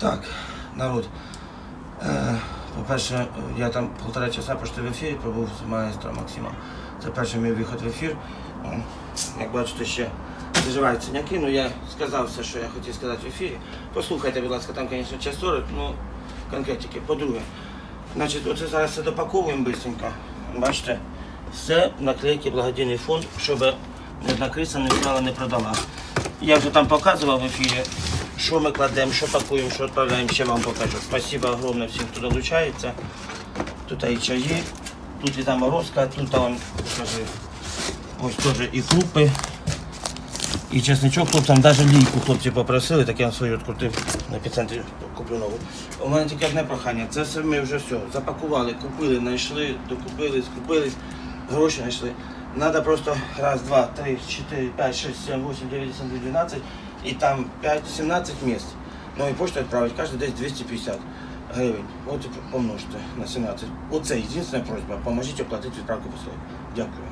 Так, народ. Е, по-перше, я там полтора часа почти в ефірі пробув з маестро Максимом. Це перший мій виход в ефір. Як бачите, ще заживають синяки, ну я сказав все, що я хотів сказати в ефірі. Послухайте, будь ласка, там, звісно, час 40, ну конкретики. По-друге, значить, оце зараз все допаковуємо швидко. Бачите, все наклейки благодійний фонд, щоб одна криса не вкрала, не продала. Я вже там показував в ефірі, що ми кладемо, що пакуємо, що відправляємо, ще вам покажу. Спасибо огромне всім, хто долучається. Тут і чаї, тут і заморозка, тут там, покажи, ось теж і крупи, і чесничок, хлопцям навіть лійку хлопці попросили, так я свою відкрутив на епіцентрі куплю нову. У мене тільки одне прохання, це все ми вже все запакували, купили, знайшли, докупили, скупились, гроші знайшли. Надо просто раз, два, три, чотири, п'ять, шість, сім, вісім, дев'ять, десять, дванадцять, і там 5-17 місць. Ну і почту відправить, кожен десь 250 гривень. От і помножте на 17. Оце єдина просьба, поможіть оплатити відправку послуги. Дякую.